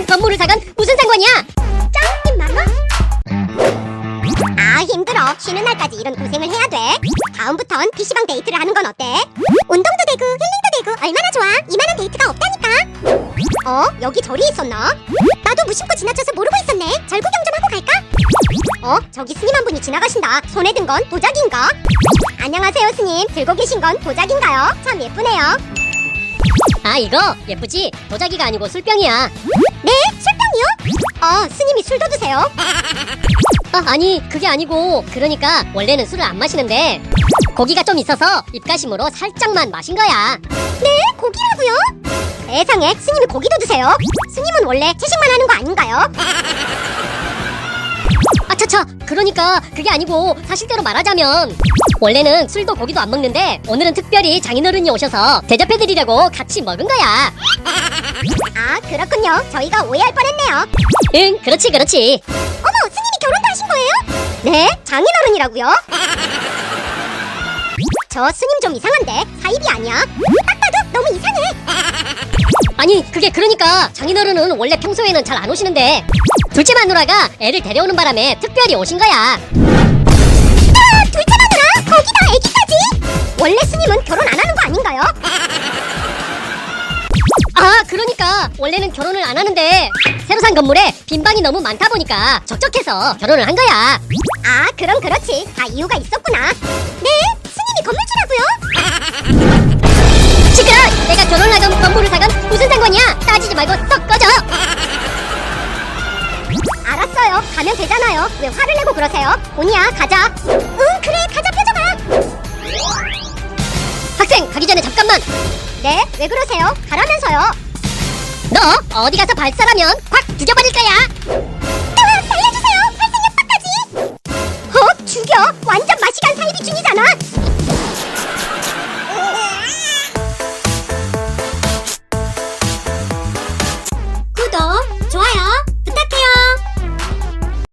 나간 건물을 사간 무슨 상관이야? 짱님 만원? 아 힘들어 쉬는 날까지 이런 고생을 해야 돼 다음부턴 PC방 데이트를 하는 건 어때? 운동도 되고 힐링도 되고 얼마나 좋아 이만한 데이트가 없다니까 어? 여기 절이 있었나? 나도 무심코 지나쳐서 모르고 있었네 절 구경 좀 하고 갈까? 어? 저기 스님 한 분이 지나가신다 손에 든 건 도자기인가? 안녕하세요 스님 들고 계신 건 도자기인가요? 참 예쁘네요 아 이거 예쁘지? 도자기가 아니고 술병이야. 네? 술병이요? 어 스님이 술도 드세요? 아, 아니 그게 아니고 그러니까 원래는 술을 안 마시는데 고기가 좀 있어서 입가심으로 살짝만 마신 거야. 네? 고기라고요? 세상에 스님이 고기도 드세요? 스님은 원래 채식만 하는 거 아닌가요? 아차차 그러니까 그게 아니고 사실대로 말하자면 원래는 술도 고기도 안 먹는데 오늘은 특별히 장인어른이 오셔서 대접해드리려고 같이 먹은 거야. 아 그렇군요 저희가 오해할 뻔했네요 응 그렇지 그렇지. 어머 스님이 결혼도 하신 거예요? 네? 장인어른이라고요? 저 스님 좀 이상한데 사입이 아니야? 딱 봐도 너무 이상해 아니 그게 그러니까 장인어른은 원래 평소에는 잘 안 오시는데 둘째 마누라가 애를 데려오는 바람에 특별히 오신 거야. 아 둘째 마누라 거기다 애기까지 원래 스님은 결혼 안 하는 거 아닌가요? 아 그러니까 원래는 결혼을 안 하는데 새로 산 건물에 빈 방이 너무 많다 보니까 적적해서 결혼을 한 거야. 아 그럼 그렇지 다 이유가 있었구나 네? 스님이 건물주라고요? 시끄러! 내가 결혼을 하건 건물을 사건 무슨 상관이야? 따지지 말고 썩 꺼져! 가면 되잖아요 왜 화를 내고 그러세요? 본이야 가자 응 그래 가자 표정아 학생 가기 전에 잠깐만! 네? 왜 그러세요? 가라면서요 너 어디 가서 발설하면 확 죽여버릴 거야!